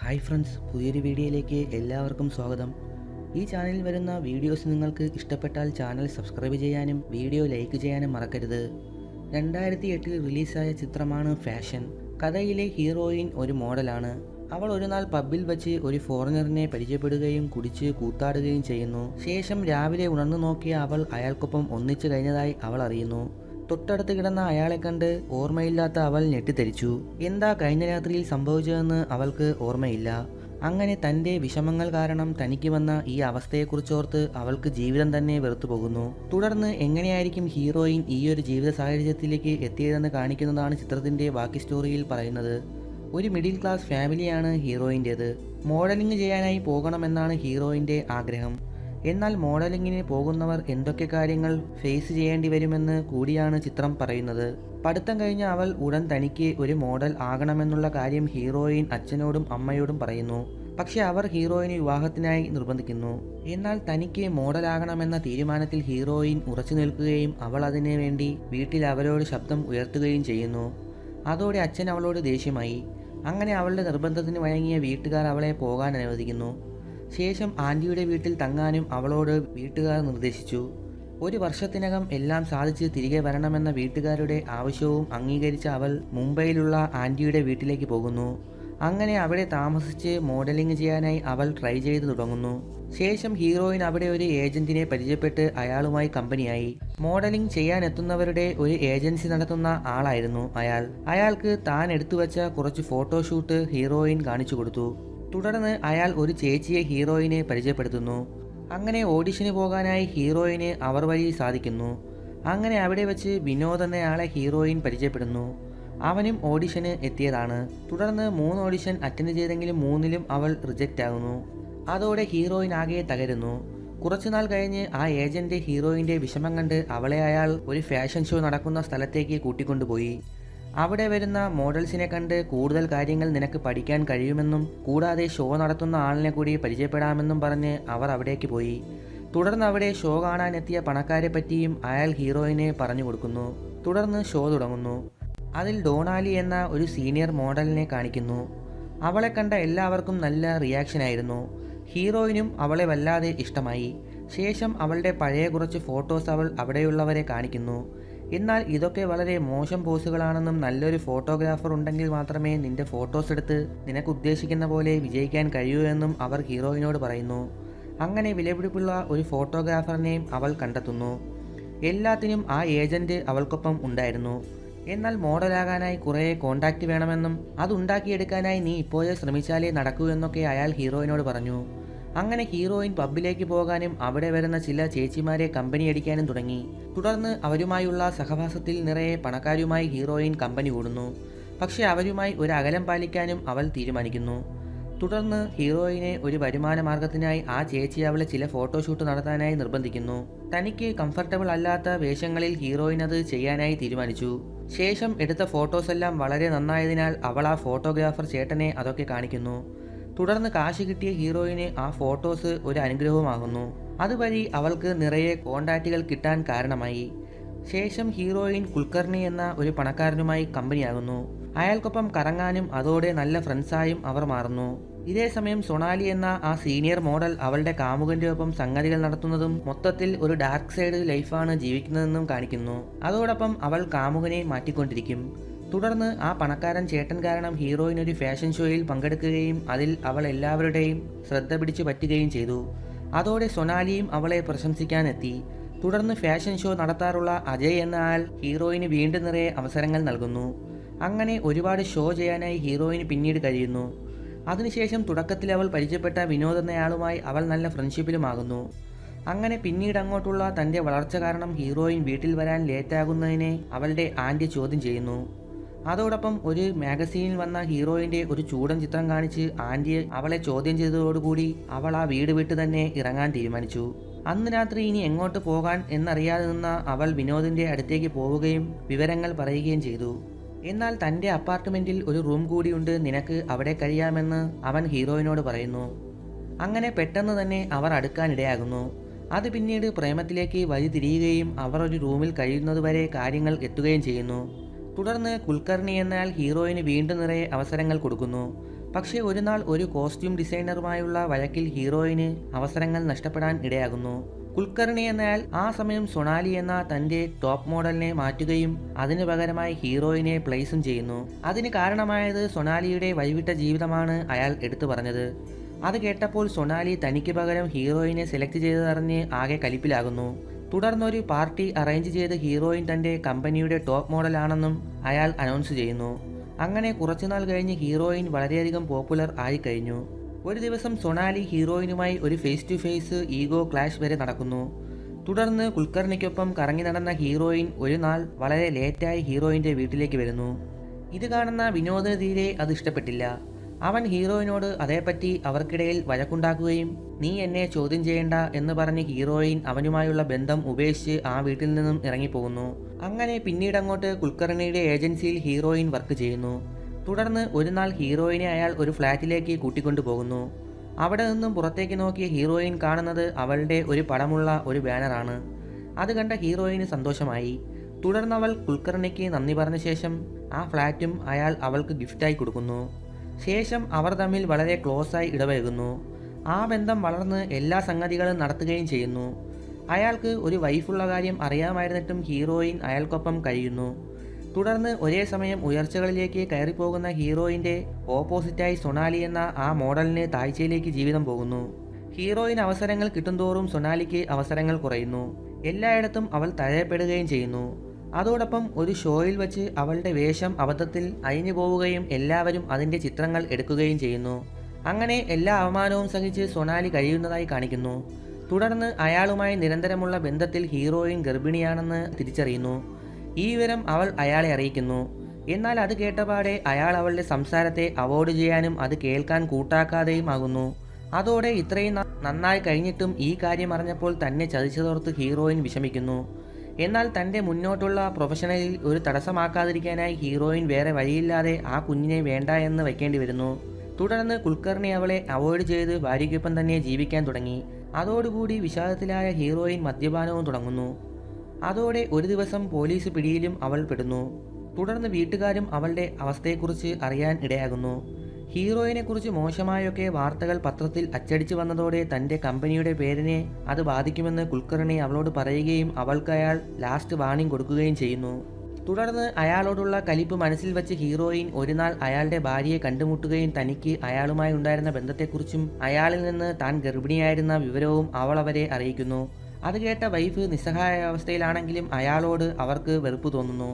Hi friends പുതിയൊരു വീഡിയോയിലേക്ക് എല്ലാവർക്കും സ്വാഗതം. ഈ ചാനലിൽ വരുന്ന വീഡിയോസ് നിങ്ങൾക്ക് ഇഷ്ടപ്പെട്ടാൽ ചാനൽ സബ്സ്ക്രൈബ് ചെയ്യാനും വീഡിയോ ലൈക്ക് ചെയ്യാനും മറക്കരുത്. രണ്ടായിരത്തി എട്ടിൽ റിലീസായ ചിത്രമാണ് ഫാഷൻ. കഥയിലെ ഹീറോയിൻ ഒരു മോഡലാണ്. അവൾ ഒരു നാൾ പബ്ബിൽ വെച്ച് ഒരു ഫോറിനറിനെ പരിചയപ്പെടുകയും കുടിച്ച് കൂത്താടുകയും ചെയ്യുന്നു. ശേഷം രാവിലെ ഉണർന്നു നോക്കിയ അവൾ അയാൾക്കൊപ്പം ഒന്നിച്ചു കഴിഞ്ഞതായി അവൾ അറിയുന്നു. തൊട്ടടുത്ത് കിടന്ന അയാളെ കണ്ട് ഓർമ്മയില്ലാത്ത അവൾ ഞെട്ടിത്തെരിച്ചു. എന്താ കഴിഞ്ഞ രാത്രിയിൽ സംഭവിച്ചതെന്ന് അവൾക്ക് ഓർമ്മയില്ല. അങ്ങനെ തന്റെ വിഷമങ്ങൾ കാരണം തനിക്ക് വന്ന ഈ അവസ്ഥയെക്കുറിച്ചോർത്ത് അവൾക്ക് ജീവിതം തന്നെ വെറുത്തു പോകുന്നു. തുടർന്ന് എങ്ങനെയായിരിക്കും ഹീറോയിൻ ഈ ഒരു ജീവിത സാഹചര്യത്തിലേക്ക് എത്തിയതെന്ന് കാണിക്കുന്നതാണ് ചിത്രത്തിന്റെ ബാക്കി സ്റ്റോറിയിൽ പറയുന്നത്. ഒരു മിഡിൽ ക്ലാസ് ഫാമിലിയാണ് ഹീറോയിന്റേത്. മോഡലിംഗ് ചെയ്യാനായി പോകണമെന്നാണ് ഹീറോയിന്റെ ആഗ്രഹം. എന്നാൽ മോഡലിങ്ങിന് പോകുന്നവർ എന്തൊക്കെ കാര്യങ്ങൾ ഫേസ് ചെയ്യേണ്ടി വരുമെന്ന് കൂടിയാണ് ചിത്രം പറയുന്നത്. പഠിത്തം കഴിഞ്ഞ അവൾ ഉടൻ തനിക്ക് ഒരു മോഡൽ ആകണമെന്നുള്ള കാര്യം ഹീറോയിൻ അച്ഛനോടും അമ്മയോടും പറയുന്നു. പക്ഷെ അവർ ഹീറോയിനെ വിവാഹത്തിനായി നിർബന്ധിക്കുന്നു. എന്നാൽ തനിക്ക് മോഡലാകണമെന്ന തീരുമാനത്തിൽ ഹീറോയിൻ ഉറച്ചു നിൽക്കുകയും അവൾ അതിനു വേണ്ടി വീട്ടിൽ അവരോട് ശബ്ദം ഉയർത്തുകയും ചെയ്യുന്നു. അതോടെ അച്ഛൻ അവളോട് ദേഷ്യമായി. അങ്ങനെ അവളുടെ നിർബന്ധത്തിന് വഴങ്ങിയ വീട്ടുകാർ അവളെ പോകാൻ അനുവദിക്കുന്നു. ശേഷം ആന്റിയുടെ വീട്ടിൽ തങ്ങാനും അവളോട് വീട്ടുകാർ നിർദ്ദേശിച്ചു. ഒരു വർഷത്തിനകം എല്ലാം സാധിച്ച് തിരികെ വരണമെന്ന വീട്ടുകാരുടെ ആവശ്യവും അംഗീകരിച്ച അവൾ മുംബൈയിലുള്ള ആന്റിയുടെ വീട്ടിലേക്ക് പോകുന്നു. അങ്ങനെ അവിടെ താമസിച്ച് മോഡലിംഗ് ചെയ്യാനായി അവൾ ട്രൈ ചെയ്തു തുടങ്ങുന്നു. ശേഷം ഹീറോയിൻ അവിടെ ഒരു ഏജന്റിനെ പരിചയപ്പെട്ട് അയാളുമായി കമ്പനിയായി. മോഡലിംഗ് ചെയ്യാൻ എത്തുന്നവരുടെ ഒരു ഏജൻസി നടത്തുന്ന ആളായിരുന്നു അയാൾ. അയാൾക്ക് താൻ എടുത്തുവച്ച കുറച്ച് ഫോട്ടോഷൂട്ട് ഹീറോയിൻ കാണിച്ചു കൊടുത്തു. തുടർന്ന് അയാൾ ഒരു ചേച്ചിയെ ഹീറോയിനെ പരിചയപ്പെടുത്തുന്നു. അങ്ങനെ ഓഡിഷന് പോകാനായി ഹീറോയിന് അവർ വഴി സാധിക്കുന്നു. അങ്ങനെ അവിടെ വെച്ച് വിനോദ് എന്നയാളെ ഹീറോയിൻ പരിചയപ്പെടുന്നു. അവനും ഓഡിഷന് എത്തിയതാണ്. തുടർന്ന് മൂന്ന് ഓഡിഷൻ അറ്റൻഡ് ചെയ്തെങ്കിലും മൂന്നിലും അവൾ റിജക്റ്റ് ആകുന്നു. അതോടെ ഹീറോയിൻ ആകെ തകരുന്നു. കുറച്ചുനാൾ കഴിഞ്ഞ് ആ ഏജന്റ് ഹീറോയിന്റെ വിഷമം കണ്ട് അവളെ അയാൾ ഒരു ഫാഷൻ ഷോ നടക്കുന്ന സ്ഥലത്തേക്ക് കൂട്ടിക്കൊണ്ടുപോയി. അവിടെ വരുന്ന മോഡൽസിനെ കണ്ട് കൂടുതൽ കാര്യങ്ങൾ നിനക്ക് പഠിക്കാൻ കഴിയുമെന്നും കൂടാതെ ഷോ നടത്തുന്ന ആളിനെ കൂടി പരിചയപ്പെടാമെന്നും പറഞ്ഞ് അവർ അവിടേക്ക് പോയി. തുടർന്ന് അവിടെ ഷോ കാണാനെത്തിയ പണക്കാരെ പറ്റിയും അയാൾ ഹീറോയിനെ പറഞ്ഞു കൊടുക്കുന്നു. തുടർന്ന് ഷോ തുടങ്ങുന്നു. അതിൽ ഡോണാലി എന്ന ഒരു സീനിയർ മോഡലിനെ കാണിക്കുന്നു. അവളെ കണ്ട എല്ലാവർക്കും നല്ല റിയാക്ഷനായിരുന്നു ഹീറോയിനും അവളെ വല്ലാതെ ഇഷ്ടമായി. ശേഷം അവളുടെ പഴയ കുറച്ച് ഫോട്ടോസ് അവൾ അവിടെയുള്ളവരെ കാണിക്കുന്നു. എന്നാൽ ഇതൊക്കെ വളരെ മോശം പോസുകളാണെന്നും നല്ലൊരു ഫോട്ടോഗ്രാഫർ ഉണ്ടെങ്കിൽ മാത്രമേ നിന്റെ ഫോട്ടോസ് എടുത്ത് നിനക്ക് ഉദ്ദേശിക്കുന്ന പോലെ വിജയിക്കാൻ കഴിയൂ എന്നും അവർ ഹീറോയിനോട് പറയുന്നു. അങ്ങനെ വിലപിടിപ്പുള്ള ഒരു ഫോട്ടോഗ്രാഫറിനെയും അവൾ കണ്ടെത്തുന്നു. എല്ലാത്തിനും ആ ഏജന്റ് അവൾക്കൊപ്പം ഉണ്ടായിരുന്നു. എന്നാൽ മോഡലാകാനായി കുറേ കോണ്ടാക്റ്റ് വേണമെന്നും അതുണ്ടാക്കിയെടുക്കാനായി നീ ഇപ്പോഴേ ശ്രമിച്ചാലേ നടക്കൂ എന്നൊക്കെ അയാൾ ഹീറോയിനോട് പറഞ്ഞു. അങ്ങനെ ഹീറോയിൻ പബ്ബിലേക്ക് പോകാനും അവിടെ വരുന്ന ചില ചേച്ചിമാരെ കമ്പനി അടിക്കാനും തുടങ്ങി. തുടർന്ന് അവരുമായുള്ള സഹവാസത്തിൽ നിറയെ പണക്കാരുമായി ഹീറോയിൻ കമ്പനി കൂടുന്നു. പക്ഷേ അവരുമായി ഒരു അകലം പാലിക്കാനും അവൾ തീരുമാനിക്കുന്നു. തുടർന്ന് ഹീറോയിനെ ഒരു വരുമാന മാർഗത്തിനായി ആ ചേച്ചി അവളെ ചില ഫോട്ടോഷൂട്ട് നടത്താനായി നിർബന്ധിക്കുന്നു. തനിക്ക് കംഫർട്ടബിൾ അല്ലാത്ത വേഷങ്ങളിൽ ഹീറോയിൻ അത് ചെയ്യാനായി തീരുമാനിച്ചു. ശേഷം എടുത്ത ഫോട്ടോസ് എല്ലാം വളരെ നന്നായതിനാൽ അവൾ ആ ഫോട്ടോഗ്രാഫർ ചേട്ടനെ അതൊക്കെ കാണിക്കുന്നു. തുടർന്ന് കാശ് കിട്ടിയ ഹീറോയിന് ആ ഫോട്ടോസ് ഒരു അനുഗ്രഹവുമാകുന്നു. അതുവഴി അവൾക്ക് നിറയെ കോണ്ടാക്റ്റുകൾ കിട്ടാൻ കാരണമായി. ശേഷം ഹീറോയിൻ കുൽക്കർണി എന്ന ഒരു പണക്കാരനുമായി കമ്പനിയാകുന്നു. അയാൾക്കൊപ്പം കറങ്ങാനും അതോടെ നല്ല ഫ്രണ്ട്സായും അവർ മാറുന്നു. ഇതേ സമയം സൊണാലി എന്ന ആ സീനിയർ മോഡൽ അവളുടെ കാമുകന്റെ ഒപ്പം സംഗതികൾ നടത്തുന്നതും മൊത്തത്തിൽ ഒരു ഡാർക്ക് സൈഡ് ലൈഫാണ് ജീവിക്കുന്നതെന്നും കാണിക്കുന്നു. അതോടൊപ്പം അവൾ കാമുകനെ മാറ്റിക്കൊണ്ടിരിക്കും. തുടർന്ന് ആ പണക്കാരൻ ചേട്ടൻ കാരണം ഹീറോയിൻ ഒരു ഫാഷൻ ഷോയിൽ പങ്കെടുക്കുകയും അതിൽ അവൾ എല്ലാവരുടെയും ശ്രദ്ധ പിടിച്ചു പറ്റുകയും ചെയ്തു. അതോടെ സൊനാലിയും അവളെ പ്രശംസിക്കാനെത്തി. തുടർന്ന് ഫാഷൻ ഷോ നടത്താറുള്ള അജയ് എന്ന ആൾ ഹീറോയിന് വീണ്ടും നിറയെ അവസരങ്ങൾ നൽകുന്നു. അങ്ങനെ ഒരുപാട് ഷോ ചെയ്യാനായി ഹീറോയിന് പിന്നീട് കഴിയുന്നു. അതിനുശേഷം തുടക്കത്തിൽ അവൾ പരിചയപ്പെട്ട വിനോദ് എന്നയാളുമായി അവൾ നല്ല ഫ്രണ്ട്ഷിപ്പിലുമാകുന്നു. അങ്ങനെ പിന്നീട് അങ്ങോട്ടുള്ള തന്റെ വളർച്ച കാരണം ഹീറോയിൻ വീട്ടിൽ വരാൻ ലേറ്റാകുന്നതിനെ അവളുടെ ആന്റി ചോദ്യം ചെയ്യുന്നു. അതോടൊപ്പം ഒരു മാഗസീനിൽ വന്ന ഹീറോയിന്റെ ഒരു ചൂടൻ ചിത്രം കാണിച്ച് ആന്റിയെ അവളെ ചോദ്യം ചെയ്തതോടുകൂടി അവൾ ആ വീട് വിട്ട് തന്നെ ഇറങ്ങാൻ തീരുമാനിച്ചു. അന്ന് രാത്രി ഇനി എങ്ങോട്ട് പോകാൻ എന്നറിയാതെ നിന്ന അവൾ വിനോദിന്റെ അടുത്തേക്ക് പോവുകയും വിവരങ്ങൾ പറയുകയും ചെയ്തു. എന്നാൽ തന്റെ അപ്പാർട്ട്മെന്റിൽ ഒരു റൂം കൂടിയുണ്ട് നിനക്ക് അവിടെ കഴിയാമെന്ന് അവൻ ഹീറോയിനോട് പറയുന്നു. അങ്ങനെ പെട്ടെന്ന് തന്നെ അവർ അടുക്കാനിടയാകുന്നു. അത് പിന്നീട് പ്രേമത്തിലേക്ക് വഴിതിരിയുകയും അവർ ഒരു റൂമിൽ കഴിയുന്നതുവരെ കാര്യങ്ങൾ എത്തുകയും ചെയ്യുന്നു. തുടർന്ന് കുൽക്കർണി എന്നാൽ ഹീറോയിന് വീണ്ടും നിറയെ അവസരങ്ങൾ കൊടുക്കുന്നു. പക്ഷേ ഒരു നാൾ ഒരു കോസ്റ്റ്യൂം ഡിസൈനറുമായുള്ള വഴക്കിൽ ഹീറോയിന് അവസരങ്ങൾ നഷ്ടപ്പെടാൻ ഇടയാകുന്നു. കുൽക്കർണി എന്നാൽ ആ സമയം സൊണാലി എന്ന തന്റെ ടോപ്പ് മോഡലിനെ മാറ്റുകയും അതിനു പകരമായി ഹീറോയിനെ പ്ലേസും ചെയ്യുന്നു. അതിന് കാരണമായത് സൊണാലിയുടെ വഴിവിട്ട ജീവിതമാണ് അയാൾ എടുത്തു പറഞ്ഞത്. അത് കേട്ടപ്പോൾ സൊണാലി തനിക്ക് പകരം ഹീറോയിനെ സെലക്ട് ചെയ്തതറിഞ്ഞ് ആകെ കലിപ്പിലാകുന്നു. തുടർന്നൊരു പാർട്ടി അറേഞ്ച് ചെയ്ത് ഹീറോയിൻ തന്റെ കമ്പനിയുടെ ടോപ്പ് മോഡലാണെന്നും അയാൾ അനൗൺസ് ചെയ്യുന്നു. അങ്ങനെ കുറച്ചുനാൾ കഴിഞ്ഞ് ഹീറോയിൻ വളരെയധികം പോപ്പുലർ ആയിക്കഴിഞ്ഞു ഒരു ദിവസം സൊണാലി ഹീറോയിനുമായി ഒരു face to face ego clash വരെ നടക്കുന്നു. തുടർന്ന് കുൽക്കർണിക്കൊപ്പം കറങ്ങി നടന്ന ഹീറോയിൻ ഒരു നാൾ വളരെ ലേറ്റായി ഹീറോയിന്റെ വീട്ടിലേക്ക് വരുന്നു. ഇത് കാണുന്ന വിനോദിന് തീരെ അത് ഇഷ്ടപ്പെട്ടില്ല. അവൻ ഹീറോയിനോട് അതേപ്പറ്റി അവർക്കിടയിൽ വഴക്കുണ്ടാക്കുകയും നീ എന്നെ ചോദ്യം ചെയ്യേണ്ട എന്ന് പറഞ്ഞ് ഹീറോയിൻ അവനുമായുള്ള ബന്ധം ഉപേക്ഷിച്ച് ആ വീട്ടിൽ നിന്നും ഇറങ്ങിപ്പോകുന്നു. അങ്ങനെ പിന്നീട് അങ്ങോട്ട് കുൽക്കർണിയുടെ ഏജൻസിയിൽ ഹീറോയിൻ വർക്ക് ചെയ്യുന്നു. തുടർന്ന് ഒരു നാൾ ഹീറോയിനെ അയാൾ ഒരു ഫ്ലാറ്റിലേക്ക് കൂട്ടിക്കൊണ്ടുപോകുന്നു അവിടെ നിന്നും പുറത്തേക്ക് നോക്കിയ ഹീറോയിൻ കാണുന്നത് അവളുടെ ഒരു പടമുള്ള ഒരു ബാനറാണ്. അത് കണ്ട ഹീറോയിന് സന്തോഷമായി. തുടർന്ന് അവൾ കുൽക്കർണിക്ക് നന്ദി പറഞ്ഞ ശേഷം ആ ഫ്ലാറ്റും അയാൾ അവൾക്ക് ഗിഫ്റ്റായി കൊടുക്കുന്നു. ശേഷം അവർ തമ്മിൽ വളരെ ക്ലോസായി ഇടപഴകുന്നു. ആ ബന്ധം വളർന്ന് എല്ലാ സംഗതികളും നടത്തുകയും ചെയ്യുന്നു. അയാൾക്ക് ഒരു വൈഫുള്ള കാര്യം അറിയാമായിരുന്നിട്ടും ഹീറോയിൻ അയാൾക്കൊപ്പം കഴിയുന്നു. തുടർന്ന് ഒരേ സമയം ഉയർച്ചകളിലേക്ക് കയറിപ്പോകുന്ന ഹീറോയിന്റെ ഓപ്പോസിറ്റായി സൊണാലി എന്ന ആ മോഡലിന് താഴ്ചയിലേക്ക് ജീവിതം പോകുന്നു. ഹീറോയിൻ അവസരങ്ങൾ കിട്ടുന്തോറും സൊണാലിക്ക് അവസരങ്ങൾ കുറയുന്നു. എല്ലായിടത്തും അവൾ തഴയപ്പെടുകയും ചെയ്യുന്നു. അതോടൊപ്പം ഒരു ഷോയിൽ വച്ച് അവളുടെ വേഷം അബദ്ധത്തിൽ അഴിഞ്ഞു പോവുകയും എല്ലാവരും അതിന്റെ ചിത്രങ്ങൾ എടുക്കുകയും ചെയ്യുന്നു. അങ്ങനെ എല്ലാ അവമാനവും സഹിച്ച് സൊണാലി കഴിയുന്നതായി കാണിക്കുന്നു. തുടർന്ന് അയാളുമായി നിരന്തരമുള്ള ബന്ധത്തിൽ ഹീറോയിൻ ഗർഭിണിയാണെന്ന് തിരിച്ചറിയുന്നു. ഈ വിവരം അവൾ അയാളെ അറിയിക്കുന്നു. എന്നാൽ അത് കേട്ടപാടെ അയാൾ അവളുടെ സംസാരത്തെ അവോയ്ഡ് ചെയ്യാനും അത് കേൾക്കാൻ കൂട്ടാക്കാതെയും ആകുന്നു. അതോടെ ഇത്രയും നന്നായി കഴിഞ്ഞിട്ടും ഈ കാര്യം അറിഞ്ഞപ്പോൾ തന്നെ ചതിച്ചതോർത്ത് ഹീറോയിൻ വിഷമിക്കുന്നു. എന്നാൽ തന്റെ മുന്നോട്ടുള്ള പ്രൊഫഷണലിൽ ഒരു തടസ്സമാക്കാതിരിക്കാനായി ഹീറോയിൻ വേറെ വഴിയില്ലാതെ ആ കുഞ്ഞിനെ വേണ്ട എന്ന് വയ്ക്കേണ്ടി വരുന്നു. തുടർന്ന് കുൽക്കർണി അവളെ അവോയ്ഡ് ചെയ്ത് ഭാര്യയ്ക്കൊപ്പം തന്നെ ജീവിക്കാൻ തുടങ്ങി. അതോടുകൂടി വിഷാദത്തിലായ ഹീറോയിൻ മദ്യപാനവും തുടങ്ങുന്നു. അതോടെ ഒരു ദിവസം പോലീസ് പിടിയിലും അവൾ പെടുന്നു. തുടർന്ന് വീട്ടുകാരും അവളുടെ അവസ്ഥയെക്കുറിച്ച് അറിയാൻ ഇടയാകുന്നു. ഹീറോയിനെക്കുറിച്ച് മോശമായൊക്കെ വാർത്തകൾ പത്രത്തിൽ അച്ചടിച്ചു വന്നതോടെ തന്റെ കമ്പനിയുടെ പേരിനെ അത് ബാധിക്കുമെന്ന് കുൽക്കർണി അവളോട് പറയുകയും അവൾക്ക് അയാൾ ലാസ്റ്റ് വാണിംഗ് കൊടുക്കുകയും ചെയ്യുന്നു. തുടർന്ന് അയാളോടുള്ള കലിപ്പ് മനസ്സിൽ വെച്ച് ഹീറോയിൻ ഒരുനാൾ അയാളുടെ ഭാര്യയെ കണ്ടുമുട്ടുകയും തനിക്ക് അയാളുമായി ഉണ്ടായിരുന്ന ബന്ധത്തെക്കുറിച്ചും അയാളിൽ നിന്ന് താൻ ഗർഭിണിയായിരുന്ന വിവരവും അവൾ അവരെ അറിയിക്കുന്നു. അത് കേട്ട വൈഫ് നിസ്സഹായ അവസ്ഥയിലാണെങ്കിലും അയാളോട് അവർക്ക് വെറുപ്പ് തോന്നുന്നു.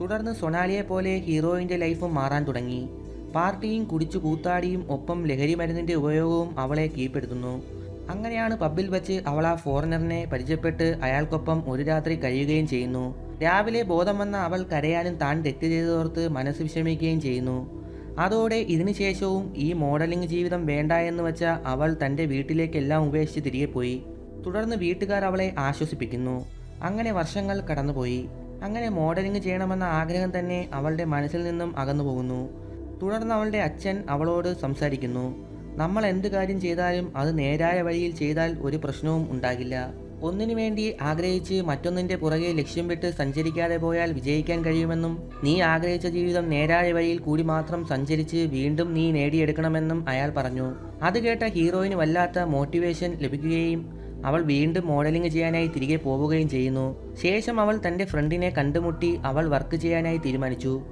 തുടർന്ന് സൊണാലിയെ പോലെ ഹീറോയിന്റെ ലൈഫും മാറാൻ തുടങ്ങി. പാർട്ടിയും കുടിച്ചു കൂത്താടിയും ഒപ്പം ലഹരി മരുന്നിന്റെ ഉപയോഗവും അവളെ കീഴ്പ്പെടുത്തുന്നു. അങ്ങനെയാണ് പബ്ബിൽ വെച്ച് അവൾ ആ ഫോറിനറിനെ പരിചയപ്പെട്ട് അയാൾക്കൊപ്പം ഒരു രാത്രി കഴിയുകയും ചെയ്യുന്നു. രാവിലെ ബോധം വന്ന അവൾ കരയാനും താൻ തെറ്റ് ചെയ്തതോർത്ത് മനസ്സ് വിഷമിക്കുകയും ചെയ്യുന്നു. അതോടെ ഇതിനുശേഷവും ഈ മോഡലിംഗ് ജീവിതം വേണ്ട എന്ന് വെച്ച അവൾ തന്റെ വീട്ടിലേക്കെല്ലാം ഉപേക്ഷിച്ച് തിരികെ പോയി. തുടർന്ന് വീട്ടുകാർ അവളെ ആശ്വസിപ്പിക്കുന്നു. അങ്ങനെ വർഷങ്ങൾ കടന്നുപോയി. അങ്ങനെ മോഡലിംഗ് ചെയ്യണമെന്ന ആഗ്രഹം തന്നെ അവളുടെ മനസ്സിൽ നിന്നും അകന്നു പോകുന്നു തുടർന്ന് അവളുടെ അച്ഛൻ അവളോട് സംസാരിക്കുന്നു. നമ്മൾ എന്ത് കാര്യം ചെയ്താലും അത് നേരായ വഴിയിൽ ചെയ്താൽ ഒരു പ്രശ്നവും ഉണ്ടാകില്ല. ഒന്നിനു വേണ്ടി ആഗ്രഹിച്ച് മറ്റൊന്നിന്റെ പുറകെ ലക്ഷ്യം വിട്ട് സഞ്ചരിക്കാതെ പോയാൽ വിജയിക്കാൻ കഴിയുമെന്നും നീ ആഗ്രഹിച്ച ജീവിതം നേരായ വഴിയിൽ കൂടി മാത്രം സഞ്ചരിച്ച് വീണ്ടും നീ നേടിയെടുക്കണമെന്നും അയാൾ പറഞ്ഞു. അത് കേട്ട ഹീറോയിന് വല്ലാത്ത മോട്ടിവേഷൻ ലഭിക്കുകയും അവൾ വീണ്ടും മോഡലിംഗ് ചെയ്യാനായി തിരികെ പോവുകയും ചെയ്യുന്നു. ശേഷം അവൾ തന്റെ ഫ്രണ്ടിനെ കണ്ടുമുട്ടി അവൾ വർക്ക് ചെയ്യാനായി തീരുമാനിച്ചു.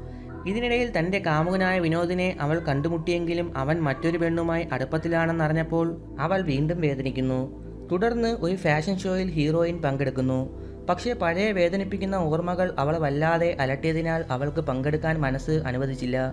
ഇതിനിടയിൽ തന്റെ കാമുകനായ വിനോദിനെ അവൾ കണ്ടുമുട്ടിയെങ്കിലും അവൻ മറ്റൊരു പെണ്ണുമായി അടുപ്പത്തിലാണെന്നറിഞ്ഞപ്പോൾ അവൾ വീണ്ടും വേദനിക്കുന്നു. തുടർന്ന് ഒരു ഫാഷൻ ഷോയിൽ ഹീറോയിൻ പങ്കെടുക്കുന്നു. പക്ഷേ പഴയ വേദനിപ്പിക്കുന്ന ഓർമ്മകൾ അവൾ വല്ലാതെ അലട്ടിയതിനാൽ അവൾക്ക് പങ്കെടുക്കാൻ മനസ്സ് അനുവദിച്ചില്ല.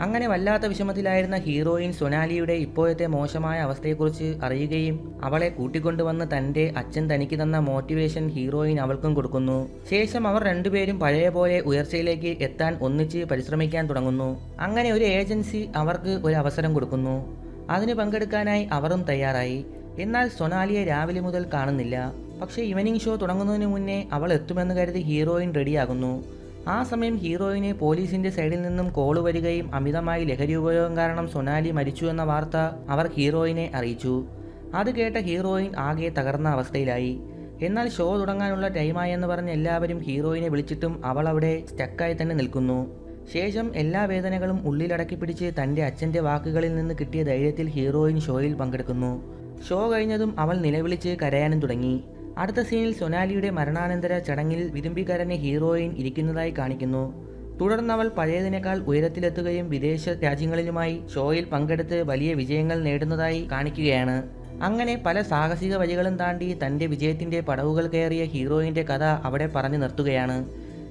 അങ്ങനെ വല്ലാത്ത വിഷമത്തിലായിരുന്ന ഹീറോയിൻ സൊനാലിയുടെ ഇപ്പോഴത്തെ മോശമായ അവസ്ഥയെക്കുറിച്ച് അറിയുകയും അവളെ കൂട്ടിക്കൊണ്ടുവന്ന് തന്റെ അച്ഛൻ തനിക്ക് തന്ന മോട്ടിവേഷൻ ഹീറോയിൻ അവൾക്കും കൊടുക്കുന്നു. ശേഷം അവർ രണ്ടുപേരും പഴയ പോലെ ഉയർച്ചയിലേക്ക് എത്താൻ ഒന്നിച്ച് പരിശ്രമിക്കാൻ തുടങ്ങുന്നു. അങ്ങനെ ഒരു ഏജൻസി അവർക്ക് ഒരു അവസരം കൊടുക്കുന്നു. അതിന് പങ്കെടുക്കാനായി അവരും തയ്യാറായി. എന്നാൽ സൊനാലിയെ രാവിലെ മുതൽ കാണുന്നില്ല. പക്ഷേ ഇവനിങ് ഷോ തുടങ്ങുന്നതിന് മുന്നേ അവൾ എത്തുമെന്ന് കരുതി ഹീറോയിൻ റെഡിയാകുന്നു. ആ സമയം ഹീറോയിനെ പോലീസിന്റെ സൈഡിൽ നിന്നും കോൾ വരികയും അമിതമായി ലഹരി ഉപയോഗം കാരണം സൊനാലി മരിച്ചു എന്ന വാർത്ത അവർ ഹീറോയിനെ അറിയിച്ചു. അത് കേട്ട ഹീറോയിൻ ആകെ തകർന്ന അവസ്ഥയിലായി. എന്നാൽ ഷോ തുടങ്ങാനുള്ള ടൈമായി എന്ന് പറഞ്ഞ് എല്ലാവരും ഹീറോയിനെ വിളിച്ചിട്ടും അവൾ അവിടെ സ്റ്റക്കായി തന്നെ നിൽക്കുന്നു. ശേഷം എല്ലാ വേദനകളും ഉള്ളിലടക്കി പിടിച്ച് തന്റെ അച്ഛന്റെ വാക്കുകളിൽ നിന്ന് കിട്ടിയ ധൈര്യത്തിൽ ഹീറോയിൻ ഷോയിൽ പങ്കെടുക്കുന്നു. ഷോ കഴിഞ്ഞതും അവൾ നിലവിളിച്ച് കരയാനും തുടങ്ങി. അടുത്ത സീനിൽ സൊനാലിയുടെ മരണാനന്തര ചടങ്ങിൽ വിരുമ്പികരനെ ഹീറോയിൻ ഇരിക്കുന്നതായി കാണിക്കുന്നു. തുടർന്ന് അവൾ പഴയതിനേക്കാൾ ഉയരത്തിലെത്തുകയും വിദേശ രാജ്യങ്ങളിലുമായി ഷോയിൽ പങ്കെടുത്ത് വലിയ വിജയങ്ങൾ നേടുന്നതായി കാണിക്കുകയാണ്. അങ്ങനെ പല സാഹസിക വഴികളും താണ്ടി തന്റെ വിജയത്തിന്റെ പടവുകൾ കയറിയ ഹീറോയിന്റെ കഥ അവിടെ പറഞ്ഞു നിർത്തുകയാണ്.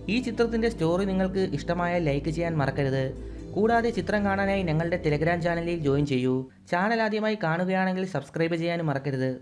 ഈ ചിത്രത്തിന്റെ സ്റ്റോറി നിങ്ങൾക്ക് ഇഷ്ടമായ ലൈക്ക് ചെയ്യാൻ മറക്കരുത്. കൂടാതെ ചിത്രം കാണാനായി ഞങ്ങളുടെ ടെലഗ്രാം ചാനലിൽ ജോയിൻ ചെയ്യൂ. ചാനൽ ആദ്യമായി കാണുകയാണെങ്കിൽ സബ്സ്ക്രൈബ് ചെയ്യാനും മറക്കരുത്.